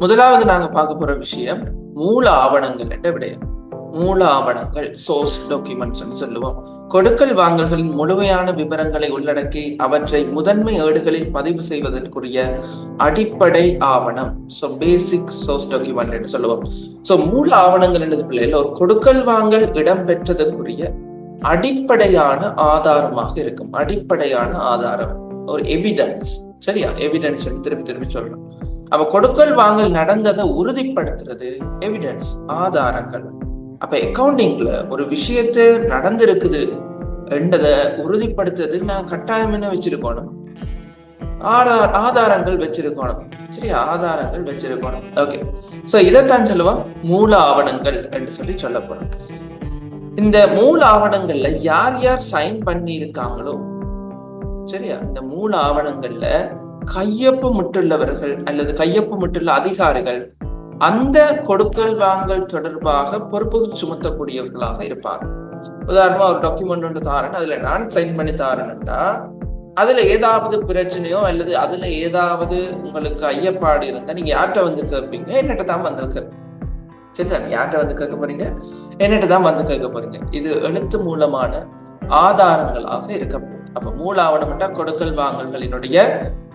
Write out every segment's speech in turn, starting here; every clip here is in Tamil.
முதலாவது நாங்க பார்க்க போற விஷயம் மூல ஆவணங்கள் என்ற விடயம். மூல ஆவணங்கள் சோர்ஸ் டாக்குமெண்ட்ஸ் சொல்லுவோம். கொடுக்கல் வாங்கல்களின் முழுமையான விவரங்களை உள்ளடக்கி அவற்றை முதன்மை ஏடுகளில் பதிவு செய்வதற்குரிய அடிப்படை ஆவணம். ஸோ பேசிக் சோர்ஸ் டாக்குமெண்ட் என்று சொல்லுவோம். ஸோ மூல ஆவணங்கள் என்றது பிள்ளைகள் ஒரு கொடுக்கல் வாங்கல் இடம்பெற்றதற்குரிய அடிப்படையான ஆதாரமாக இருக்கும். அடிப்படையான ஆதாரம். ஒரு எவிடன்ஸ் சரியா? எவிடன்ஸ் திருப்பி திருப்பி சொல்லணும். அப்ப கொடுக்கல் வாங்கல் நடந்ததை உறுதிப்படுத்துறது எவிடன்ஸ் ஆதாரங்கள். அப்ப அக்கவுண்டிங்ல ஒரு விஷயத்த நடந்திருக்குது என்றதை உறுதிப்படுத்துறது நான் கட்டாயம் என்ன வச்சிருக்கணும்? ஆதார ஆதாரங்கள் வச்சிருக்கணும். சரி ஆதாரங்கள் வச்சிருக்கணும். ஓகே சோ இதைத்தான் சொல்லுவோம் மூல ஆவணங்கள் என்று சொல்லி சொல்லப்படும் இந்த மூல ஆவணங்கள்ல யார் யார் சைன் பண்ணி இருக்காங்களோ சரியா? இந்த மூல ஆவணங்கள்ல கையொப்பு முட்டுள்ளவர்கள் அல்லது கையொப்பு முட்டுள்ள அதிகாரிகள் அந்த கொடுக்கல் வாங்கல் தொடர்பாக பொறுப்பு சுமத்தக்கூடியவர்களாக இருப்பார். உதாரணமா ஒரு டாக்குமெண்ட் ஒன்று தாரன் அதுல நான் சைன் பண்ணி தாரேன்னா அதுல ஏதாவது பிரச்சனையோ அல்லது அதுல ஏதாவது உங்களுக்கு ஐயப்பாடு இருந்தா நீங்க யார்கிட்ட வந்து கேட்பீங்க? என்னட்ட தான் வந்து கேட்பீங்க. சரி சார் யார்கிட்ட வந்து கேட்க போறீங்க? என்னட்ட தான் வந்து கேட்க போறீங்க. இது எழுத்து மூலமான ஆதாரங்களாக இருக்க போகுது. அப்ப மூல ஆவணம்ட்டா கொடுக்கல் வாங்கல்களினுடைய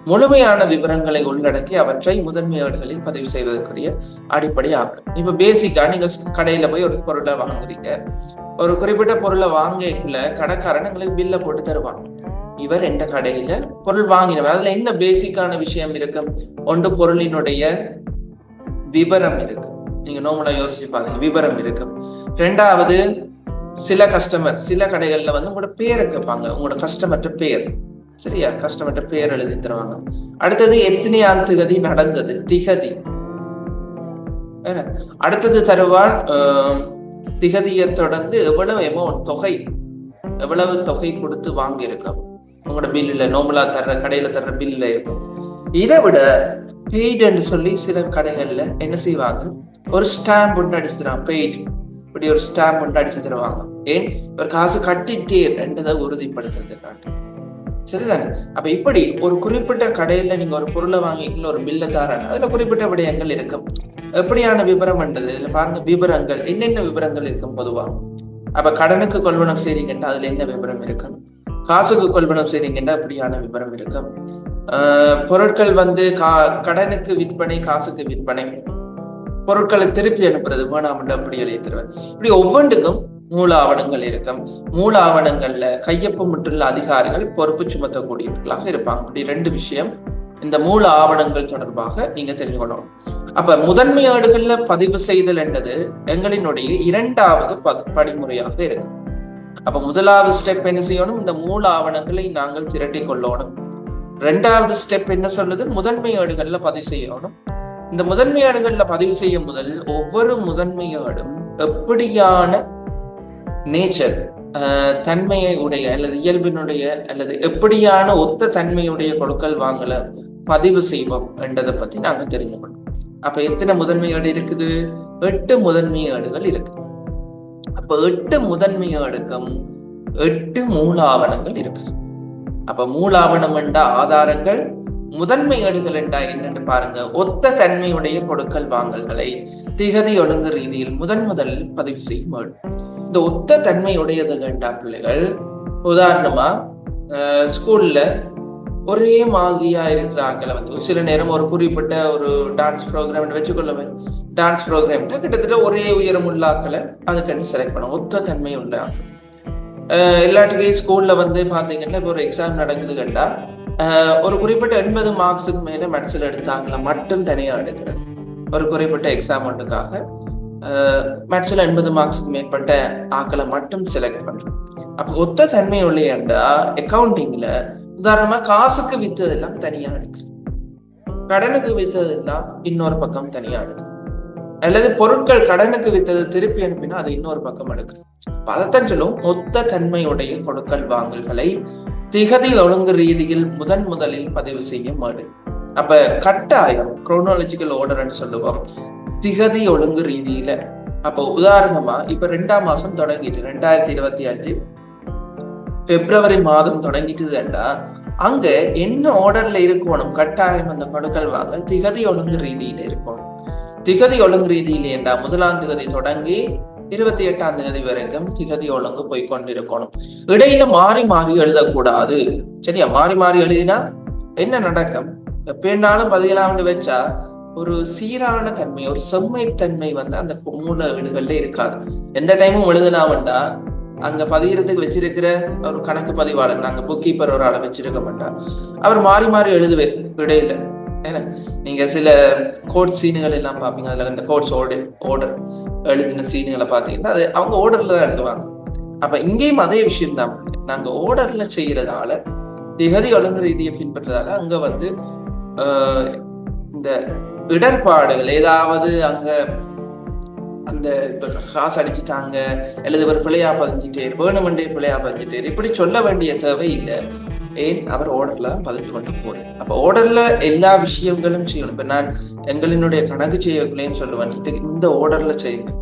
முழுமையான விவரங்களை உள்ளடக்கி அவற்றை முதன்மையாடுகளில் பதிவு செய்வதற்குரிய அடிப்படை ஆகும் இப்ப பேசிக்கா நீங்க கடையில போய் ஒரு பொருளை வாங்குறீங்க. ஒரு குறிப்பிட்ட பொருளை வாங்கக்குள்ள கடைக்காரன் உங்களுக்கு பில்ல போட்டு தருவாங்க இவர் எந்த கடையில பொருள் வாங்கினவர்? அதுல என்ன பேசிக்கான விஷயம் இருக்கு? ஒன்று பொருளினுடைய விபரம் இருக்கு. நீங்க நோமலா யோசிச்சு பாருங்க விபரம் இருக்கு. ரெண்டாவது சில கஸ்டமர் சில கடைகள்ல வந்து உங்களோட பேரை கேட்பாங்க. உங்களோட கஸ்டமர்கிட்ட பேர். சரியா கஸ்டமர்கிட்ட பேர் எழுதி தருவாங்க? அடுத்தது எத்தனையாம் திகதி நடந்தது. திகதி. அடுத்தது தருவார் திகதியை தொடர்ந்து எவ்வளவு எமௌண்ட் தொகை எவ்வளவு தொகை கொடுத்து வாங்கியிருக்கோம் உங்களோட பில்லுல நோமலா தர்ற கடையில தர்ற பில்லுல இருக்கும். இதை விட பெய்டுன்னு சொல்லி சில கடைகள்ல என்ன செய்வாங்க? ஒரு ஸ்டாம்ப் ஒன்று அடிச்சு தருவாங்க பெய்ட் இப்படி ஒரு ஸ்டாம்ப் ஒன்று அடிச்சு தருவாங்க. ஏன்? ஒரு காசு கட்டிட்டே ரெண்டதை உறுதிப்படுத்துறதுக்காக. சரிதானே அப்ப இப்படி ஒரு குறிப்பிட்ட கடையில நீங்க ஒரு பொருளை வாங்கிக்கல ஒரு பில்ல தாராங்க அதுல குறிப்பிட்ட விடயங்கள் இருக்கும் எப்படியான விபரம் என்றது இதுல பாருங்க விபரங்கள். என்னென்ன விவரங்கள் இருக்கும் பொதுவா? அப்ப கடனுக்கு கொள்வனம் செய்றீங்கன்னா அதுல என்ன விபரம் இருக்கும் காசுக்கு கொள்வனம் செய்றீங்கன்னா அப்படியான விபரம் இருக்கும் பொருட்கள் வந்து கா கடனுக்கு விற்பனை காசுக்கு விற்பனை. பொருட்களை திருப்பி அனுப்புறது வேணாம் அப்படி எழுதி தருவேன் இப்படி ஒவ்வொன்றுக்கும் மூல ஆவணங்கள் இருக்கும். மூல ஆவணங்கள்ல கையொப்பம் மட்டுள்ள அதிகாரிகள் பொறுப்பு சுமத்தக்கூடியவர்களாக இருப்பாங்க. இப்படி ரெண்டு விஷயம் இந்த மூல ஆவணங்கள் தொடர்பாக நீங்க தெரிஞ்சுக்கணும். அப்ப முதன்மை ஆடுகள்ல பதிவு செய்தல் என்றது எங்களினுடைய இரண்டாவது படிமுறையாக இருக்கு. அப்ப முதலாவது ஸ்டெப் என்ன செய்யணும்? இந்த மூல ஆவணங்களை நாங்கள் திரட்டி கொள்ளணும். ரெண்டாவது ஸ்டெப் என்ன சொல்லுது? முதன்மை ஆடுகள்ல பதிவு செய்யணும். இந்த முதன்மை ஆடுகள்ல பதிவு செய்யும் முதல் ஒவ்வொரு முதன்மை ஆடும் எப்படியான நேச்சர் uh, தன்மையை உடைய அல்லது இயல்பினுடைய அல்லது எப்படியான ஒத்த தன்மையுடைய கொடுக்கல் வாங்கல பதிவு செய்வோம் என்றதை பத்தி நாங்க தெரிஞ்சுக்கணும். அப்ப எத்தனை முதன்மையாடு இருக்குது? எட்டு முதன்மையாடுகள் இருக்கு. அப்ப எட்டு முதன்மையாடுக்கும் எட்டு மூலாவணங்கள் இருக்குது. அப்ப மூலாவணம் என்றா ஆதாரங்கள் முதன்மை ஏடுகள் என்றா என்னன்னு பாருங்க. ஒத்த தன்மையுடைய கொடுக்கல் வாங்கல்களை திகதி ஒழுங்கு ரீதியில் முதன் முதலில் பதிவு செய்யும் ஏடு இந்த ஒத்த தன்மையுடையது கண்டா பிள்ளைகள். உதாரணமா ஸ்கூல்ல ஒரே மாதிரியா இருக்கிற வந்து சில நேரம் ஒரு குறிப்பிட்ட ஒரு டான்ஸ் ப்ரோக்ராம் வச்சுக்கொள்ளவே டான்ஸ் ப்ரோக்ராம் கிட்டத்தட்ட ஒரே உயரம் உள்ள ஆக்களை அதுக்கண்டு செலக்ட் பண்ணும் ஒத்த தன்மை உள்ள ஆக்கள் எல்லாத்துக்கும் ஸ்கூல்ல வந்து பாத்தீங்கன்னா இப்போ ஒரு எக்ஸாம் நடக்குது கண்டா ஒரு குறிப்பிட்ட எண்பது மார்க்ஸுக்கு மேல மேத்ஸ்ல எடுத்த மட்டும் தனியா எடுக்கிறது. ஒரு குறிப்பிட்ட எக்ஸாம் ஒன்றுக்காக மேட்ச்ல எண்பது மார்க்ஸுக்கு மேற்பட்ட ஆக்களை மட்டும் செலக்ட் பண்றோம். அப்ப ஒத்த தன்மை உள்ளேண்டா அக்கௌண்டிங்ல உதாரணமா காசுக்கு வித்ததெல்லாம் தனியா எடுக்குது கடனுக்கு வித்ததெல்லாம் இன்னொரு பக்கம் தனியா எடுக்குது அல்லது பொருட்கள் கடனுக்கு வித்தது திருப்பி அனுப்பினா அது இன்னொரு பக்கம் எடுக்குது பதத்தஞ்சலும் சொல்லும் மொத்த தன்மையுடைய கொடுக்கல் வாங்கல்களை திகதி ஒழுங்கு ரீதியில் முதன் முதலில் பதிவு செய்ய மாடு. அப்ப கட்டாயம் குரோனாலஜிக்கல் ஆர்டர்னு சொல்லுவோம். திகதி ஒழுங்கு ரீதியில. அப்போ உதாரணமா இப்ப ரெண்டாம் மாசம் தொடங்கிட்டு ரெண்டாயிரத்தி இருபத்தி அஞ்சு பிப்ரவரி மாதம் தொடங்கிட்டுதுண்டா அங்க என்ன ஆர்டர்ல இருக்கணும்? கட்டாயம் அந்த கொடுக்கல் வாங்கல் திகதி ஒழுங்கு ரீதியில இருக்கணும். திகதி ஒழுங்கு ரீதியில என்றா முதலாம் திகதி தொடங்கி இருபத்தி எட்டாம் தேதி வரைக்கும் திகதி ஒழுங்கு போய் கொண்டிருக்கணும். இடையில மாறி மாறி எழுதக்கூடாது. சரியா? மாறி மாறி எழுதினா என்ன நடக்கும்? எப்படினாலும் பதிகளாண்டு வச்சா ஒரு சீரான தன்மை ஒரு செம்மைத்தன்மை வந்து அந்த மூல வீடுகள்ல இருக்காது. எந்த டைமும் எழுதுனாவண்டா அங்க பதிகிறதுக்கு வச்சிருக்கிற ஒரு கணக்கு பதிவாளர் நாங்க புக் கீப்பர் ஒரு ஆளை வச்சிருக்க மாட்டார் அவர் மாறி மாறி எழுதுவே இடையில. ஏன்னா நீங்க சில கோட் சீனுகள் எல்லாம் பாப்பீங்க அதுல அந்த கோட்ஸ் ஓர்டர் ஓர்டர் எழுதின சீனுகளை பார்த்தீங்கன்னா அது அவங்க ஓர்டர்ல தான் எழுதுவாங்க. அப்ப இங்கேயும் அதே விஷயம் தான் நாங்க ஓர்டர்ல செய்யறதால திகதி ஒழுங்கு ரீதியை பின்பற்றதால அங்க வந்து இந்த இடர்பாடுகள் ஏதாவது அங்க அந்த காசு அடிச்சுட்டாங்க அல்லது ஒரு பிள்ளையா பதிஞ்சிட்டேர் வேணுமெண்டே பிள்ளையா பதிஞ்சிட்டேர் இப்படி சொல்ல வேண்டிய தேவை இல்லை. ஏன்? அவர் ஓடர்ல பதிஞ்சு கொண்டு போறேன் அப்ப ஓடர்ல எல்லா விஷயங்களும் செய்யணும். இப்ப நான் எங்களினுடைய கணக்கு செய்யக்குள்ளேன்னு சொல்லுவேன். இது இந்த ஓடர்ல செய்யுங்க.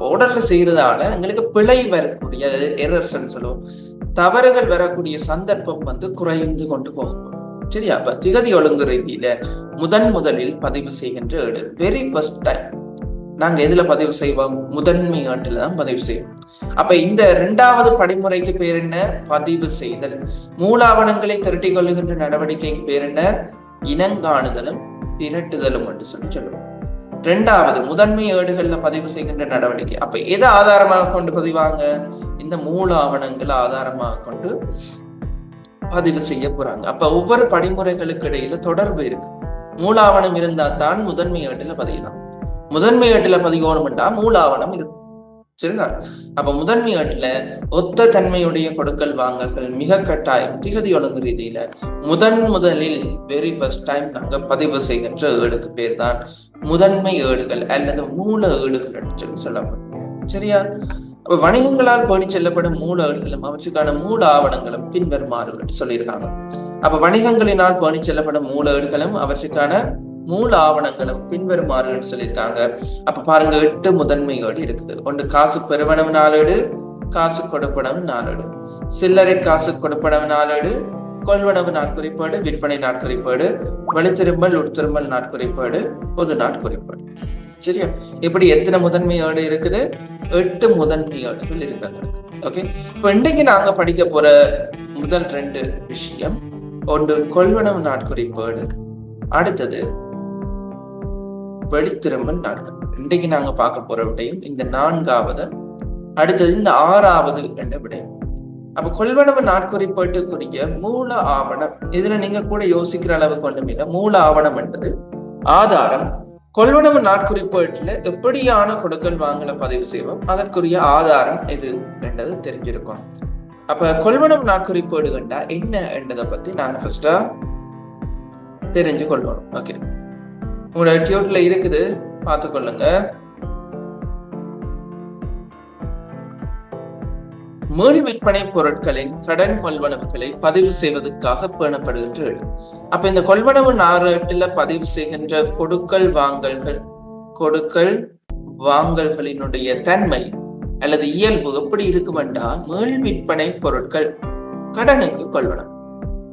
ஓடர்ல செய்யறதால எங்களுக்கு பிழை வரக்கூடிய எரர்ஸ்ன்னு சொல்லுவோம். தவறுகள் வரக்கூடிய சந்தர்ப்பம் வந்து குறைந்து கொண்டு போகும். சரியா? அப்ப திகதி ஒழுங்கு ரீதியில முதன் முதலில் பதிவு செய்கின்ற ஏடு வெரி ஃபர்ஸ்ட் டைம் நாங்க எதுல பதிவு செய்வோம்? முதன்மை ஆண்டில் தான் பதிவு செய்வோம். அப்ப இந்த இரண்டாவது படிமுறைக்கு பேர் என்ன? பதிவு செய்தல். மூலாவணங்களை திரட்டி கொள்ளுகின்ற நடவடிக்கைக்கு பேர் என்ன? இனங்காணுதலும் திரட்டுதலும் என்று சொல்லி சொல்லுவோம். இரண்டாவது முதன்மை ஏடுகள்ல பதிவு செய்கின்ற நடவடிக்கை. அப்ப எதை ஆதாரமாக கொண்டு பதிவாங்க? இந்த மூல ஆவணங்களை ஆதாரமாக கொண்டு பதிவு செய்ய போறாங்க. அப்ப ஒவ்வொரு படிமுறைகளுக்கு இடையில தொடர்பு இருக்கு. மூலாவணம் இருந்தா தான் முதன்மை ஏட்டுல பதியலாம். முதன்மை ஏட்டுல பதியணும்டா மூலாவணம் இருக்கும். சரிதான் அப்ப முதன்மை ஏட்டுல ஒத்த தன்மையுடைய கொடுக்கல் வாங்கல்கள் மிக கட்டாயம் திகதி ஒழுங்கு ரீதியில முதன் முதலில் வெரி ஃபர்ஸ்ட் டைம் நாங்க பதிவு செய்கின்ற ஏடுக்கு பேர் தான் முதன்மை ஏடுகள் அல்லது மூல ஏடுகள் சொல்லி சொல்லப்படும். சரியா? அப்ப வணிகங்களால் பேணி செல்லப்படும் மூல அவற்றுக்கான மூல ஆவணங்களும் பின்வருமாறு சொல்லியிருக்காங்க. அப்ப வணிகங்களினால் பேணி செல்லப்படும் மூல அவற்றுக்கான மூல ஆவணங்களும் பின்வருமாறு சொல்லியிருக்காங்க. அப்ப பாருங்க எட்டு முதன்மையோடு இருக்குது. ஒன்று காசு பெறுவனவு நாளேடு காசு கொடுப்பனவு நாளேடு. சில்லறை காசு கொடுப்பனவு நாளேடு கொள்வனவு நாட்குறிப்பாடு விற்பனை நாட்குறிப்பாடு வெளித்திரும்பல் உட்திரும்பல் நாட்குறிப்பாடு பொது நாட்குறிப்பாடு. சரியா? இப்படி எத்தனை முதன்மையோடு இருக்குது? எட்டு முதன்மை ஏடுகள் இருக்காங்க. ஓகே இப்ப இன்றைக்கு நாங்க படிக்க போற முதல் ரெண்டு விஷயம் ஒன்று கொள்வனவு நாட்குறிப்பேடு அடுத்தது வெளித்திரும்பல் நாட்கள். இன்றைக்கு நாங்க பார்க்க போற விடையும் இந்த நான்காவது அடுத்தது இந்த ஆறாவது என்ற விடயம். அப்ப கொள்வனவு நாட்குறிப்பேட்டுக்குரிய மூல ஆவணம் இதுல நீங்க கூட யோசிக்கிற அளவுக்கு ஒன்றும் இல்லை. மூல ஆவணம் என்றது ஆதாரம் கொள்வனவு நாட்குறிப்பேட்டில் எப்படியான கொடுக்கல் வாங்கல பதிவு செய்வோம். அதற்குரிய ஆதாரம் எது என்றது தெரிஞ்சிருக்கும். அப்ப கொள்வனவு நாட்குறிப்பேடு கண்டா என்ன என்றதை பத்தி நாங்க ஃபர்ஸ்டா தெரிஞ்சு கொள்வோம் ஓகே உங்களோட டியூட்ல இருக்குது. பார்த்துக்கொள்ளுங்க. மீள் விற்பனை பொருட்களின் கடன் கொள்வனவுகளை பதிவு செய்வதற்காக பேணப்படுகின்றது அப்ப இந்த கொள்வனவு நாரட்டில பதிவு செய்கின்ற கொடுக்கல் வாங்கல்கள் கொடுக்கல் வாங்கல்களினுடைய தன்மை அல்லது இயல்பு எப்படி இருக்குமெண்டா மீள் விற்பனை பொருட்கள் கடனுக்கு கொள்வனம்.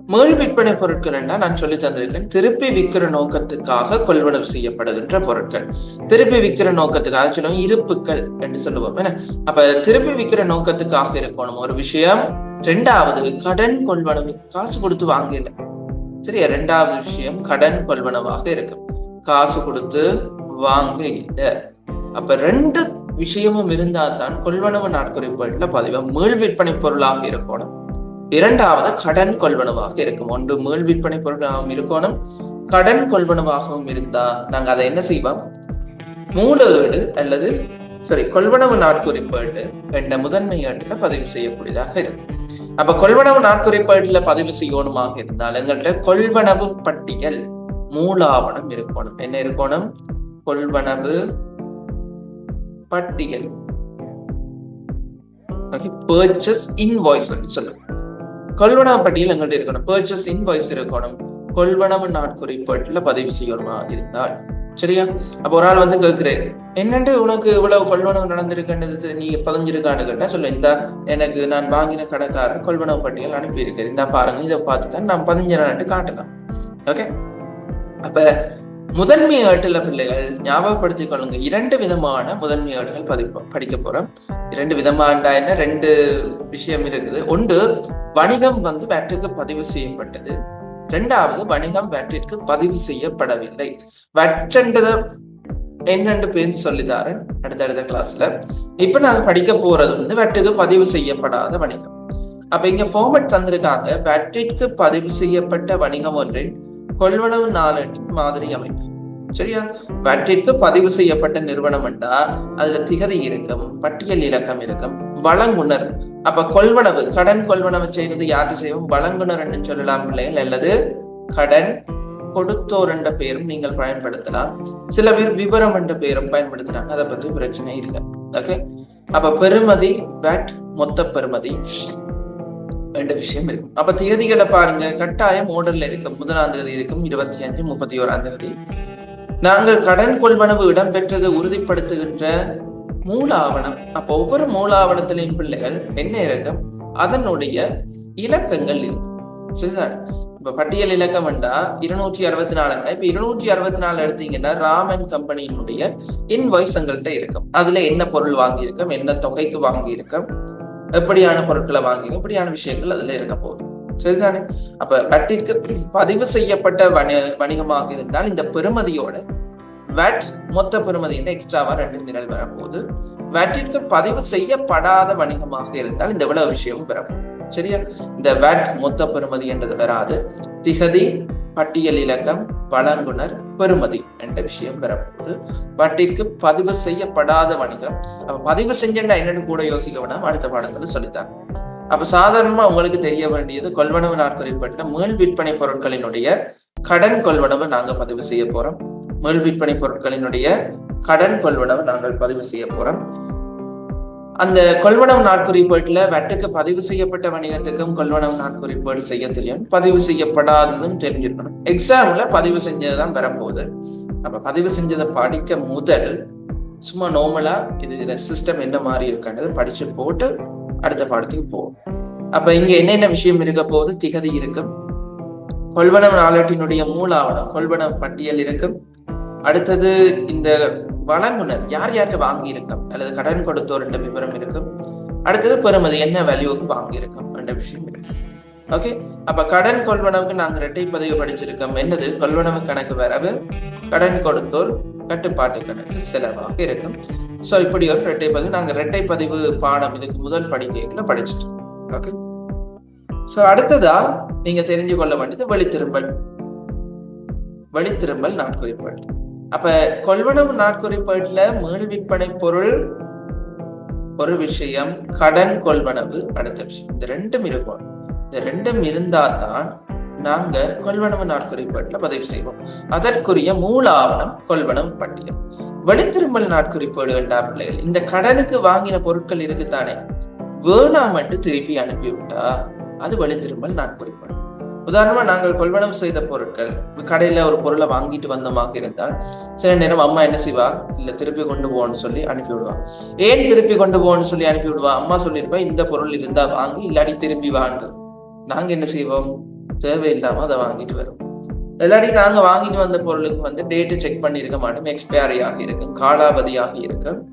மீள் விற்பனை பொருட்கள் என்ன? நான் சொல்லி தந்திருக்கேன். திருப்பி விற்கிற நோக்கத்துக்காக கொள்வனவு செய்யப்படுகின்ற பொருட்கள். திருப்பி விற்கிற நோக்கத்துக்காக சொல்லுவோம் இருப்புக்கள் என்று சொல்லுவோம். என்ன? அப்ப திருப்பி விற்கிற நோக்கத்துக்காக இருக்கணும். ஒரு விஷயம். ரெண்டாவது கடன் கொள்வனவு. காசு கொடுத்து வாங்கல சரியா? ரெண்டாவது விஷயம் கடன் கொள்வனவாக இருக்கும். காசு கொடுத்து வாங்க இல்லை அப்ப ரெண்டு விஷயமும் இருந்தா தான் கொள்வனவு நாட்குறிப்பாட்டுல பதிவு மீள் விற்பனை பொருளாக இருக்கணும். இரண்டாவது கடன் கொள்வனவாக இருக்கும். ஒன்று மீள் விற்பனை பொருளாகவும் இருக்கணும். கடன் கொள்வனவாகவும் இருந்தா நாங்க அதை என்ன செய்வோம்? மூலஈடு அல்லது சாரி கொள்வனவு நாட்குறிப்பேடு என்ற முதன்மை ஏட்டுல பதிவு செய்யக்கூடியதாக இருக்கும். அப்ப கொள்வனவு நாட்குறிப்பேட்டுல பதிவு செய்யணுமாக இருந்தால் எங்கள்கிட்ட கொள்வனவு பட்டியல் மூலாவணம் இருக்கணும். என்ன இருக்கணும்? கொள்வனவு பட்டியல். பர்ச்சஸ் இன்வாய்ஸ் சொல்லுங்க கொள்வனா பட்டியல் எங்கள்கிட்ட இருக்கணும். பர்ச்சேஸ் இன்வாய்ஸ் இருக்கணும். கொள்வனவு நாட்குறிப்பாட்டுல பதிவு செய்யணுமா? இருந்தால். சரியா? அப்ப ஒரு ஆள் வந்து கேட்கிறேன் என்னண்டு உனக்கு இவ்வளவு கொள்வனவு நடந்திருக்குன்றது? நீ பதிஞ்சிருக்கான்னு கேட்டா சொல்லு. இந்த எனக்கு நான் வாங்கின கடைக்காரர் கொள்வனவு பட்டியல் அனுப்பி இருக்குது இந்த பாருங்க இதை பார்த்து தான் நான் பதிஞ்சினான்ட்டு காட்டலாம். ஓகே அப்ப முதன்மை ஏட்டுல பிள்ளைகள் ஞாபகப்படுத்திக் கொள்ளுங்க இரண்டு விதமான முதன்மை ஏடுகள் பதிப்போம் படிக்க போறோம். இரண்டு விதமாண்டா என்ன? ரெண்டு விஷயம் இருக்குது. ஒன்று வணிகம் வந்து வேட்டுக்கு பதிவு செய்யப்பட்டது. ரெண்டாவது வணிகம் வேட்டிற்கு பதிவு செய்யப்படவில்லை. வற்றென்றத என்னென்று பேர் சொல்லிதாரன் அடுத்தடுத்த கிளாஸ்ல இப்ப நாங்க படிக்க போறது வந்து வெட்டுக்கு பதிவு செய்யப்படாத வணிகம். அப்ப இங்க ஃபார்மட் தந்திருக்காங்க. வெற்றிற்கு பதிவு செய்யப்பட்ட வணிகம் ஒன்றின் கொள்வனவு நாளேட்டு மாதிரி அமைப்பு. சரியா? வெட்டிற்கு பதிவு செய்யப்பட்ட நிறுவனம் என்றா அதுல திகதி இருக்கும் பட்டியல் இலக்கம் இருக்கும் வழங்குனர். அப்ப கொள்வனவு கடன் கொள்வனவு செய்வது யாரு செய்வோம்? வழங்குனர் என்று சொல்லலாம் பிள்ளைகள் அல்லது கடன் கொடுத்தோர் என்ற பெயரும் நீங்கள் பயன்படுத்தலாம். சில பேர் விவரம் என்ற பெயரும் பயன்படுத்தலாம் அதை பத்தி பிரச்சனை இல்லை. ஓகே அப்ப பெருமதி பேட் மொத்த பெருமதி ரெண்டு விஷயம் இருக்கும். அப்ப தேதிகளை பாருங்க. கட்டாயம் ஓர்டர்ல இருக்கும். முதலாம் தேதி இருக்கும். இருபத்தி அஞ்சு முப்பத்தி ஓராம் தேதி. நாங்கள் கடன் கொள்வனவு இடம்பெற்றதை உறுதிப்படுத்துகின்ற மூல ஆவணம். அப்ப ஒவ்வொரு மூல ஆவணத்திலையும் பிள்ளைகள் என்ன இருக்கும் அதனுடைய இலக்கங்கள் இருக்கு. சரிதான் இப்ப பட்டியல் இலக்கம் வேண்டா இருநூற்றி அறுபத்தி நாலுன்னா இப்ப இருநூற்றி அறுபத்தி நாலு எடுத்தீங்கன்னா ராமன் கம்பெனியினுடைய இன்வாய்ஸ் எங்கள்கிட்ட இருக்கும். அதுல என்ன பொருள் வாங்கியிருக்கோம்? என்ன தொகைக்கு வாங்கியிருக்கோம்? எப்படியான பொருட்களை வாங்கியிருக்கோம் இப்படியான விஷயங்கள் அதுல இருக்க போகுது. சரிதானே? அப்ப வட்டிற்கு பதிவு செய்யப்பட்ட வணி வணிகமாக இருந்தால் இந்த பெறுமதியோட வேட் மொத்த பெறுமதியின் எக்ஸ்ட்ராவா ரெண்டு நிரல் வரப்போகுது. வேட்டிற்கு பதிவு செய்யப்படாத வணிகமாக இருந்தால் இந்த இவ்வளவு விஷயமும் வரப்போகுது. சரியா? இந்த வேட் மொத்த பெறுமதி என்றது வராது. திகதி பட்டியல் இலக்கம் வழங்குனர் பெறுமதி என்ற விஷயம் வரும்போது வட்டிக்கு பதிவு செய்யப்படாத வணிகம். அப்ப பதிவு செஞ்சா என்னன்னு கூட யோசிக்க வேணாம். அடுத்த பாடங்கள் சொல்லித்தாங்க அப்ப சாதாரணமா உங்களுக்கு தெரிய வேண்டியது கொள்வனவு நாட்குறிப்பட்ட மேல் விற்பனை பொருட்களினுடைய கடன் கொள்வனவு நாங்க பதிவு செய்ய போறோம். மேல் விற்பனை பொருட்களினுடைய கடன் கொள்வனவு நாங்கள் பதிவு செய்ய போறோம். அந்த கொள்வனவு நாட்குறிப்பேட்டில் வெட்டுக்கு பதிவு செய்யப்பட்ட வணிகத்துக்கும் கொள்வனவு நாட்குறிப்பேடு செய்ய தெரியும். பதிவு செய்யப்படாததும் தெரிஞ்சிருக்கணும். எக்ஸாம்ல பதிவு செஞ்சதுதான் வரப்போகுது. அப்ப பதிவு செஞ்சதை படிக்க முதல் சும்மா நார்மலா இது சிஸ்டம் என்ன மாதிரி இருக்குன்றது படிச்சு போட்டு அடுத்த பாடத்துக்கு போவோம். அப்ப இங்க என்னென்ன விஷயம் இருக்க போகுது? திகதி இருக்கும். கொள்வனவு நாளட்டினுடைய மூலாவணம் கொள்வனவு பட்டியல் இருக்கும். அடுத்தது இந்த வழங்குனர் யார் யாருக்கு வாங்கி இருக்கும் அல்லது கடன் கொடுத்தோர் என்ற விவரம் இருக்கும் அடுத்தது பெறுமதி. என்ன வேல்யூவுக்கு வாங்கி இருக்கும் என்ற விஷயம் இருக்கும் ஓகே அப்ப கடன் கொள்வனவுக்கு நாங்கள் இரட்டை பதிவு படிச்சிருக்கோம். என்னது? கொள்வனவு கணக்கு வரவு கடன் கொடுத்தோர் கட்டுப்பாட்டு கணக்கு செலவாக இருக்கும். ஸோ இப்படி ஒரு இரட்டை பதிவு. நாங்கள் இரட்டை பதிவு பாடம் இதுக்கு முதல் படிக்கைகளை படிச்சுட்டோம். ஓகே ஸோ அடுத்ததா நீங்க தெரிஞ்சு கொள்ள வேண்டியது வழித்திரும்பல் வழித்திரும்பல் நாட்குறிப்பாடு அப்ப கொள்வனவு நாட்குறிப்பாட்டுல மீள் விற்பனை பொருள் ஒரு விஷயம் கடன் கொள்வனவு அடுத்த விஷயம். இந்த ரெண்டும் இருக்கும். இந்த ரெண்டும் இருந்தா தான் நாங்க கொள்வனவு நாட்குறிப்பாட்டுல பதிவு செய்வோம். அதற்குரிய மூல ஆவணம் கொள்வனவு பட்டியல். வெளித்திருமல் நாட்குறிப்பாடு வேண்டாம் பிள்ளைகள். இந்த கடனுக்கு வாங்கின பொருட்கள் இருக்குதானே? வேணாமட்டு திருப்பி அனுப்பிவிட்டா அது வெளித்திருமல் நாட்குறிப்பாடு உதாரணமா நாங்கள் கொள்வனம் செய்த பொருட்கள் கடையில ஒரு பொருளை வாங்கிட்டு வந்தமாக இருந்தால் சில நேரம் அம்மா என்ன செய்வா? இல்ல திருப்பி கொண்டு போன்னு சொல்லி அனுப்பி விடுவா. ஏன் திருப்பி கொண்டு போன்னு சொல்லி அனுப்பி விடுவா? அம்மா சொல்லியிருப்பா இந்த பொருள் இருந்தா வாங்கி இல்லாட்டி திருப்பி வாங்கு. நாங்க என்ன செய்வோம்? தேவையில்லாம அதை வாங்கிட்டு வரும். இல்லாட்டி நாங்க வாங்கிட்டு வந்த பொருளுக்கு வந்து டேட்டு செக் பண்ணியிருக்க மாட்டோம் எக்ஸ்பயரி ஆகி இருக்கும் காலாவதியாகி இருக்கும்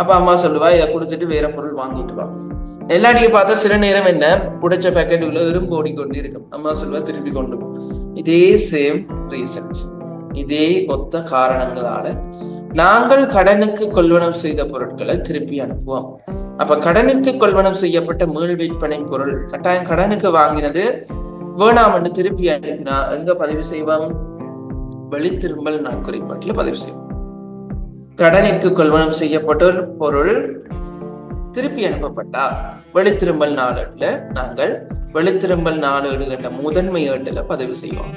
அப்ப அம்மா சொல்லுவா இதை கொடுத்துட்டு வேற பொருள் வாங்கிட்டு வா. எல்லாத்தையும் பார்த்தா சில நேரம் என்ன உடைச்ச பேக்கெட் உள்ள எறும்பு ஓடிக்கொண்டு இருக்கும். அம்மா சொல்லுவா திருப்பி கொண்டு போ. இதே சேம் ரீசன்ஸ் இதே ஒத்த காரணங்களால நாங்கள் கடனுக்கு கொள்வனம் செய்த பொருட்களை திருப்பி அனுப்புவோம். அப்ப கடனுக்கு கொள்வனம் செய்யப்பட்ட மீள் விற்பனை பொருள் கட்டாயம் கடனுக்கு வாங்கினது வேணாம்னு திருப்பி அனுப்பினா எங்க பதிவு செய்வோம்? வெளித்திரும்பல் நாட்குறிப்பாட்டில் பதிவு செய்வோம். கடனிற்கு கொள்வனம் செய்யப்பட்ட பொருள் திருப்பி அனுப்பப்பட்டா வெளித்திரும்பல் நாளேடுல நாங்கள் வெளித்திரும்பல் நாளேடு என்ற முதன்மை ஏட்டுல பதிவு செய்வோம்.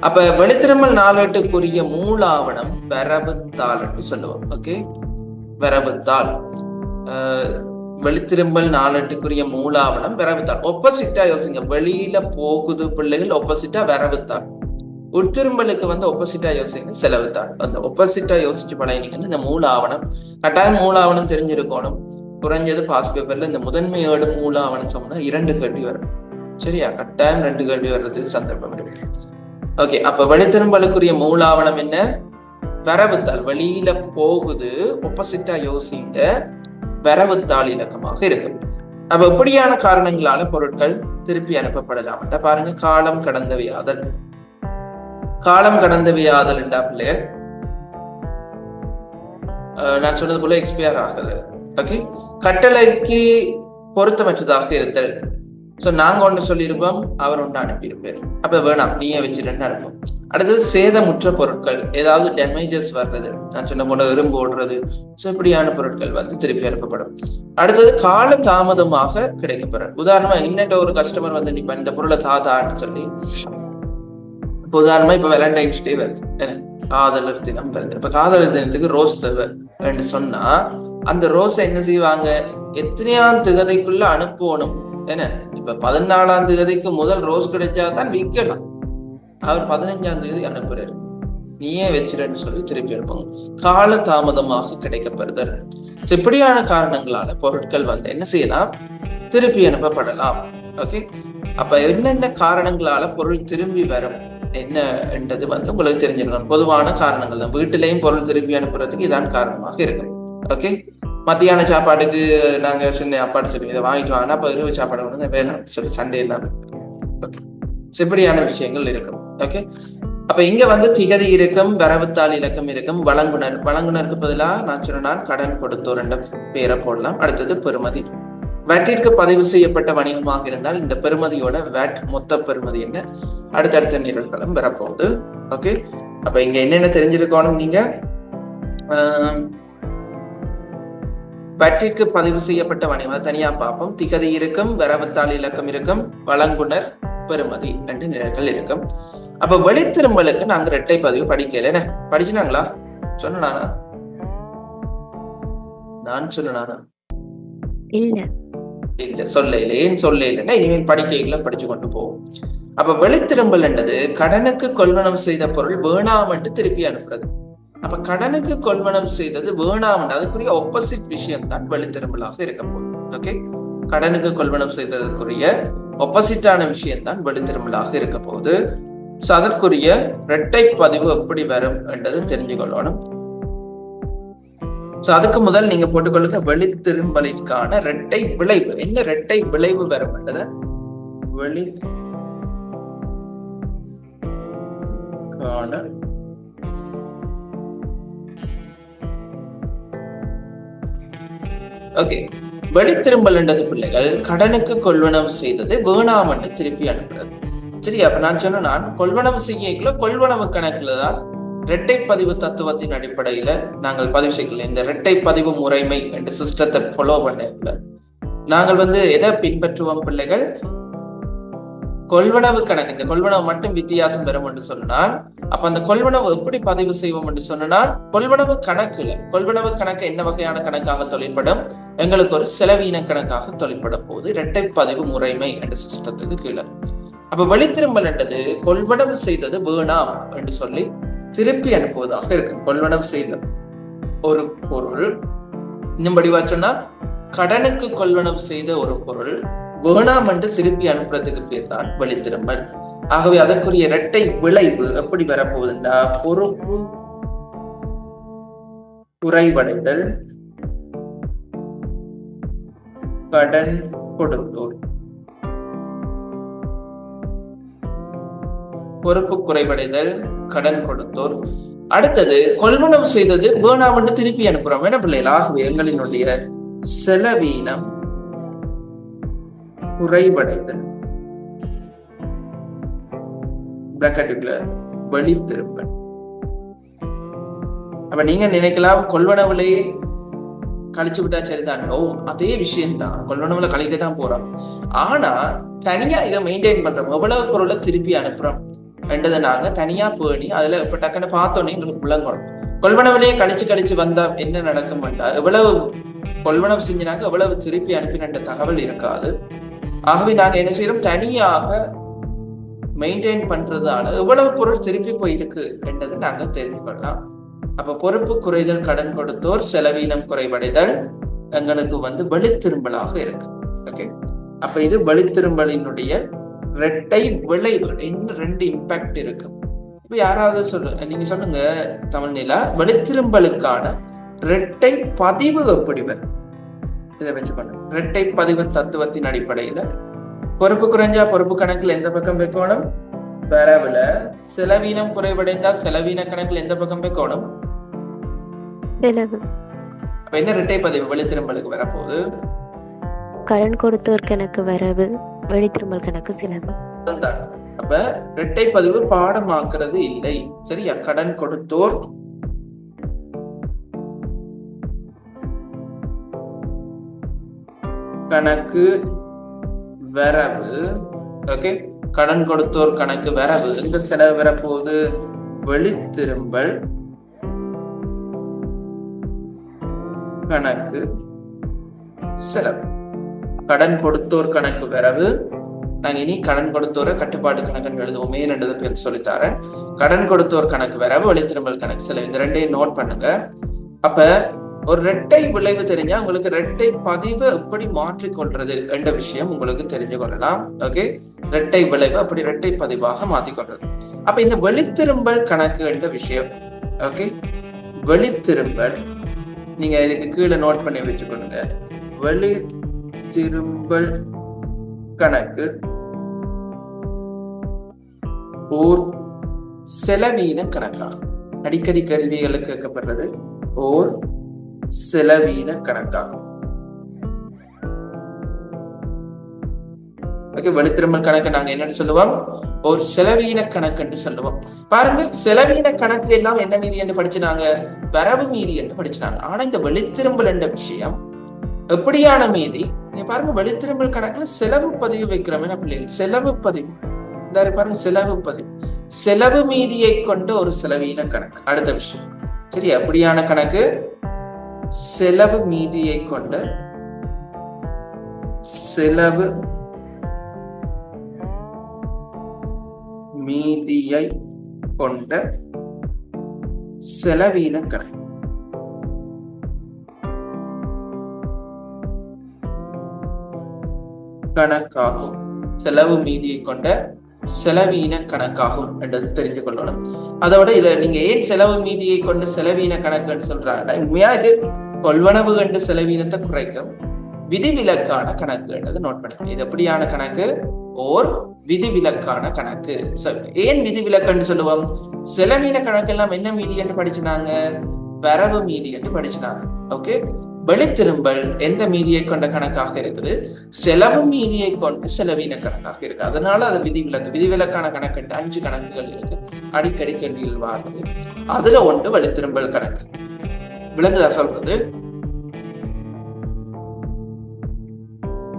அப்ப வெளித்திரும்பல் நாளேட்டுக்குரிய மூல ஆவணம் வரவுத்தாள் என்று சொல்லுவோம். ஓகே? வரவுத்தாள். வெளித்திரும்பல் நாளேட்டுக்குரிய மூலாவணம் வரவுத்தாள். ஒப்போசிட்டா யோசிங்க. வெளியில போகுது பிள்ளைகள் ஒப்போசிட்டா வரவுத்தாள். உட்திரும்பலுக்கு வந்து ஒப்போசிட்டா யோசிங்க செலவுத்தாள் அந்த ஒப்போசிட்டா யோசிச்சு பழகினீங்கன்னா இந்த மூல ஆவணம் கட்டாயம் மூல ஆவணம் தெரிஞ்சிருக்கணும். குறைஞ்சது பாஸ் பேப்பர்ல இந்த முதன்மையோட மூல ஆவணம் சொன்னா இரண்டு கேள்வி வரும். சரியா? கட்டாயம் ரெண்டு கேள்வி வர்றதுக்கு சந்தர்ப்பம் இருக்கு. ஓகே அப்ப வழித்திரும்பலுக்குரிய மூல ஆவணம் என்ன வரவுத்தாள் வெளியில போகுது ஒப்போசிட்டா யோசிங்க வரவுத்தாள் இலக்கமாக இருக்கும் அப்ப எப்படியான காரணங்களால பொருட்கள் திருப்பி அனுப்பப்படலாம். பாருங்க காலம் கடந்தவையாதல். காலம் கடந்தவையாதல் என்றா பிள்ளையர் நான் சொன்னது போல எக்ஸ்பயர் ஆகுது ஓகே கட்டளைக்கு பொருத்தமற்றதாக இருத்தல். சோ நாங்க ஒண்ணு சொல்லியிருப்போம் அவர் ஒன்று அனுப்பியிருப்பார். அப்ப வேணாம் நீயே வச்சிருன்னு அனுப்பும் அடுத்தது சேதமுற்ற பொருட்கள் ஏதாவது டேமேஜஸ் வர்றது. நான் சொன்ன போல எறும்பு ஓடுறது. ஸோ இப்படியான பொருட்கள் வந்து திருப்பி அனுப்பப்படும். அடுத்தது கால தாமதமாக கிடைக்கப்பெறும் உதாரணமா இன்னட்ட ஒரு கஸ்டமர் வந்து நீ இந்த பொருளை தாதான்னு சொல்லி இப்போ உதாரணமா இப்ப வேலண்டைன்ஸ் டே வருது. காதலர் தினம் வருது. இப்ப காதலர் தினத்துக்கு ரோஸ் தேவை சொன்னா அந்த ரோஸை என்ன செய்வாங்க? எத்தனையாம் திகதைக்குள்ள அனுப்பணும். என்ன? இப்ப பதினாலாம் தேதிக்கு முதல் ரோஸ் கிடைச்சா தான் விற்கலாம். அவர் பதினஞ்சாம் தேதி அனுப்புறாரு. நீயே வச்சிருன்னு சொல்லி திருப்பி அனுப்புங்க. கால தாமதமாக கிடைக்கப்படுதல் இப்படியான காரணங்களால பொருட்கள் வந்து என்ன செய்யலாம்? திருப்பி அனுப்பப்படலாம். ஓகே அப்ப என்னென்ன காரணங்களால பொருள் திரும்பி வரும்? என்ன என்றது வந்து உங்களுக்கு தெரிஞ்சிருக்கும். பொதுவான காரணங்கள் தான். வீட்டிலையும் பொருள் திருப்பி அனுப்புறதுக்கு இதான் காரணமாக இருக்கும். ஓகே மத்தியான சாப்பாட்டுக்கு நாங்க சின்ன அப்பாடு சொல்லி இதை வாங்கிட்டு வாங்கினா அப்ப இரவு சாப்பாடு வந்து வேணும். சொல்லி சண்டே எல்லாம் ஓகே இப்படியான விஷயங்கள் இருக்கும். ஓகே அப்ப இங்க வந்து திகதி இருக்கும் வரவுத்தாள் இலக்கம் இருக்கும் வழங்குனர். வழங்குனருக்கு பதிலாக நான் சொன்னான் கடன் கொடுத்தோர் என்ற பேரை போடலாம். அடுத்தது பெருமதி வேட்டிற்கு பதிவு செய்யப்பட்ட வணிகமாக இருந்தால் இந்த பெருமதியோட வேட் மொத்த பெருமதி என்ன? அடுத்தடுத்த நிரல்களும் வரப்போகுது. ஓகே அப்ப இங்க என்னென்ன தெரிஞ்சிருக்கணும் நீங்க? வட்டிற்கு பதிவு செய்யப்பட்ட வணிகம் தனியா பார்ப்போம். திகதி இருக்கும் வரவுத்தாள் இலக்கம் இருக்கும் வழங்குனர் பெருமதி ரெண்டு நிலைகள் இருக்கும். அப்ப வெளித்திரும்பலுக்கு நாங்க ரெட்டை பதிவு படிக்கல. என்ன? படிச்சுனாங்களா சொன்னானா நான் சொன்னானா இல்ல. இல்ல சொல்ல இல்லை ஏன் சொல்ல இல்லைன்னா இனிமேல் படிக்கைகளை படிச்சு கொண்டு போவோம் அப்ப வெளித்திரும்பல் என்றது கடனுக்கு கொள்வனம் செய்த பொருள் வேணாம் என்று திருப்பி அனுப்புறது. அப்ப கடனுக்கு கொள்வனம் செய்தது வேணாம் அதுக்குரிய ஆப்போசிட் விஷயம் தான் வெளித்திரும்பலாக இருக்க போகுது. ஓகே கடனுக்கு கொள்வனம் செய்ததற்குரிய ஒப்போசிட்டான விஷயம் தான் வெளித்திரும்பலாக இருக்க போகுது. ஸோ அதற்குரிய இரட்டை பதிவு எப்படி வரும் என்றது தெரிஞ்சுக்கொள்ளணும் ஸோ அதுக்கு முதல் நீங்க போட்டுக்கொள்ளுங்க வெளித்திரும்பலிற்கான இரட்டை விளைவு. என்ன இரட்டை விளைவு வரும் வெளி காண ஓகே வெளித்திரும்பல் என்றது பிள்ளைகள் கடனுக்கு கொள்வனவு செய்தது வேணாம் என்று திருப்பி அனுப்புறது. சரி அப்ப நான் சொன்ன நான் கொள்வனவு செய்யல கொள்வனவு கணக்குல தான் இரட்டை பதிவு தத்துவத்தின் அடிப்படையில நாங்கள் பதிவு செய்யல இந்த இரட்டை பதிவு முறைமை என்ற சிஸ்டத்தை ஃபாலோ பண்ண நாங்கள் வந்து எதை பின்பற்றுவோம் பிள்ளைகள்? கொள்வனவு கணக்கு. இந்த கொள்வனவு மட்டும் வித்தியாசம் பெறும் என்று சொன்னால் அப்ப அந்த கொள்வனவு எப்படி பதிவு செய்வோம் என்று சொன்னால் கொள்வனவு கணக்குல கொள்வனவு கணக்கு என்ன வகையான கணக்காக தொழிற்படும் எங்களுக்கு ஒரு செலவீன கணக்காக தொழிற்படும் போது இரட்டை பதிவு முறைமை என்ற சிஸ்டத்துக்கு கீழே. அப்ப வெளித்திரும்பல் என்றது கொள்வனவு செய்தது வேணாம் என்று சொல்லி திருப்பி அனுப்புவதாக இருக்கு கொள்வனவு செய்த ஒரு பொருள். இன்னும் படிவா சொன்னா கடனுக்கு கொள்வனவு செய்த ஒரு பொருள். வேணாம் என்று திருப்பி அனுப்புறதுக்கு பேர் தான் வெளித்திரும்பல் ஆகவே அதற்குரிய இரட்டை விளைவு எப்படி வரப்போகுதுண்டா பொறுப்பு குறைவடைதல். கடன் கொடுத்தோர். பொறுப்பு குறைவடைதல். கடன் கொடுத்தோர். அடுத்தது கொள்வனவு செய்தது வேணாம் என்று திருப்பி அனுப்புறோம் என்ன பிள்ளைகள்? ஆகவே எங்களினுடைய செலவீனம் குறைவடைதல். பிராக்கெட்டுக்குள்ள அப்ப நீங்க நினைக்கலாம் கொள்வனவுலையே கழிச்சு விட்டா சரிதான். ஓ அதே விஷயம்தான். கொள்வனவுல கழிக்க தான் போறோம். ஆனா தனியா இதை மெயின்டைன் பண்றோம். எவ்வளவு பொருளை திருப்பி அனுப்புறோம்? என்றதை நாங்க தனியா பேணி அதுல இப்ப டக்குன்னு பார்த்தோன்னே எங்களுக்கு புள்ளங்கணும் கொள்வனவிலேயே கழிச்சு கழிச்சு வந்தா என்ன நடக்கும் எவ்வளவு கொள்வனவு செஞ்சினாங்க எவ்வளவு திருப்பி அனுப்பின தகவல் இருக்காது. ஆகவே நாங்க என்ன செய்யறோம் தனியாக மெயின்டைன் பண்றதால எவ்வளவு பொருள் திருப்பி போயிருக்கு என்றதை நாங்க தெரிந்து கொள்ளலாம். அப்ப பொறுப்பு குறைதல் கடன் கொடுத்தோர் செலவீனம் குறைவடைதல் எங்களுக்கு வந்து வெளித்திரும்பலாக இருக்கு. ஓகே அப்ப இது வெளித்திரும்பலினுடைய இரட்டை விளைவு இன்னும் ரெண்டு இம்பாக்ட் இருக்கு. இப்ப யாராவது சொல்லு நீங்க சொல்லுங்க தமிழ்நிலா வெளித்திரும்பலுக்கான இரட்டை பதிவு எப்படி வரும் இதை வச்சுக்கொண்டு இரட்டை பதிவு தத்துவத்தின் அடிப்படையில பொறுப்பு குறைஞ்சா பொறுப்பு கணக்குல எந்த பக்கம் வைக்கணும்? வரவுல செலவீனம் குறைவடைந்தா செலவீன கணக்குல எந்த பக்கம் வைக்கணும்? என்ன இரட்டை பதிவு வெளித்திரும்பலுக்கு வரப்போகுது? கடன் கொடுத்தோர் கணக்கு வரவு. வெளித்திரும்பல் கணக்கு செலவு அப்ப இரட்டை பதிவு பாடமாக்குறது இல்லை. சரியா? கடன் கொடுத்தோர் கணக்கு வரவு ஓகே கடன் கொடுத்தோர் கணக்கு வரவு. எங்க செலவு வரப்போகுது? வெளித்திரும்பல் கணக்கு செலவு. கடன் கொடுத்தோர் கணக்கு வரவு. நாங்க இனி கடன் கொடுத்தோர கட்டுப்பாட்டு கணக்குன்னு எழுதுவோமே என்றதை பேர் சொல்லித்தாரேன் கடன் கொடுத்தோர் கணக்கு வரவு வழித்திரும்பல் கணக்கு. செலவு இந்த ரெண்டையும் நோட் பண்ணுங்க. அப்ப ஒரு ரெட்டை விளைவு தெரிஞ்சா உங்களுக்கு ரெட்டை பதிவை எப்படி மாற்றிக்கொள்றது என்ற விஷயம் உங்களுக்கு தெரிஞ்சு கொள்ளலாம். ஓகே ரெட்டை விளைவு அப்படி ரெட்டை பதிவாக மாற்றிக்கொள்றது. அப்ப இந்த வெளித்திரும்பல் கணக்கு என்ற விஷயம் ஓகே வெளித்திரும்பல் நீங்க இதுக்கு கீழே நோட் பண்ணி வச்சுக்கொள்ளுங்க. திரும்பல் கணக்கு. ஓர் செலவீன கணக்காகும். அடிக்கடி கேள்விகளுக்கு கேட்கப்படுறது ஓர் செலவீன கணக்காகும். ஓகே வெளித்திருமல் கணக்கு நாங்க என்னன்னு சொல்லுவோம்? ஒரு செலவீன கணக்கு என்று சொல்லுவோம். பாருங்க செலவீன கணக்கு எல்லாம் என்ன மீதி என்று படிச்சுனாங்க வரவு மீதி என்று படிச்சுனாங்க ஆனா இந்த வெளித்திரும்பல் என்ற விஷயம் எப்படியான மீதி? நீங்க பாருங்க வெளித்திரும்பல் கணக்குல செலவு பதிவு வைக்கிறோம். என்ன பிள்ளைகள்? செலவு பதிவு. இந்த பாருங்க செலவு பதிவு. செலவு மீதியை கொண்ட ஒரு செலவீன கணக்கு. அடுத்த விஷயம். சரி அப்படியான கணக்கு. செலவு மீதியை கொண்ட செலவு மீதியை கொண்ட செலவீன கணக்கு. கணக்காகும். செலவு மீதியை கொண்ட செலவீன கணக்காகும் என்றது தெரிஞ்சு கொள்ளணும் அதோட இதை நீங்க ஏன் செலவு மீதியை கொண்டு செலவீன கணக்குன்னு சொல்றாங்க உண்மையா இது? கொள்வனவு கண்டு செலவீனத்தை குறைக்கும் விதிவிலக்கான கணக்கு என்றது நோட் பண்ணுங்க இது எப்படியான கணக்கு? ஓர் விதிவிலக்கான கணக்கு. ஏன் விதிவிலக்குன்னு சொல்லுவோம்? செலவீன கணக்கு எல்லாம் என்ன மீதி என்று படிச்சுனாங்க? வரவு மீதி என்று படிச்சுனாங்க. ஓகே வெளித்திரும்பல் எந்த மீதியை கொண்ட கணக்காக இருக்குது? செலவு மீதியை கொண்டு செலவீன கணக்காக இருக்கு. அதனால அது விதிவிலக்கு விதிவிலக்கான கணக்கு அஞ்சு கணக்குகள் இருக்கு. அடிக்கடி கேள்வியில் வாருது. அதுல ஒன்று வெளித்திரும்பல் கணக்கு. விலங்குதா சொல்றது?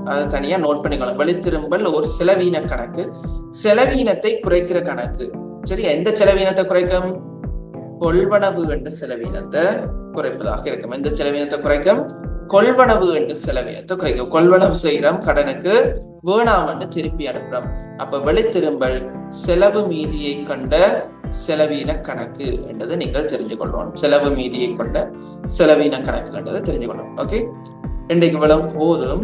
அதை தனியா நோட் பண்ணிக்கலாம் வெளித்திரும்பல் ஒரு செலவீன கணக்கு. செலவீனத்தை குறைக்கிற கணக்கு. சரி எந்த செலவீனத்தை குறைக்கும்? கொள்வனவு என்ற செலவீனத்தை குறைப்பதாக இருக்கும். எந்த செலவீனத்தை குறைக்கும்? கொள்வனவு என்று செலவீனத்தை குறைக்கும். கொள்வனவு செய்கிறோம் கடனுக்கு வேணாம் என்று திருப்பி அனுப்புறோம் அப்ப வெளித்திரும்பல் செலவு மீதியை கொண்ட செலவீன கணக்கு என்றதை நீங்கள் தெரிஞ்சு கொள்ளணும் செலவு மீதியை கொண்ட செலவீன கணக்கு என்றதை தெரிஞ்சு கொள்ளணும் ஓகே இன்றைக்கு இவ்வளவு போதும்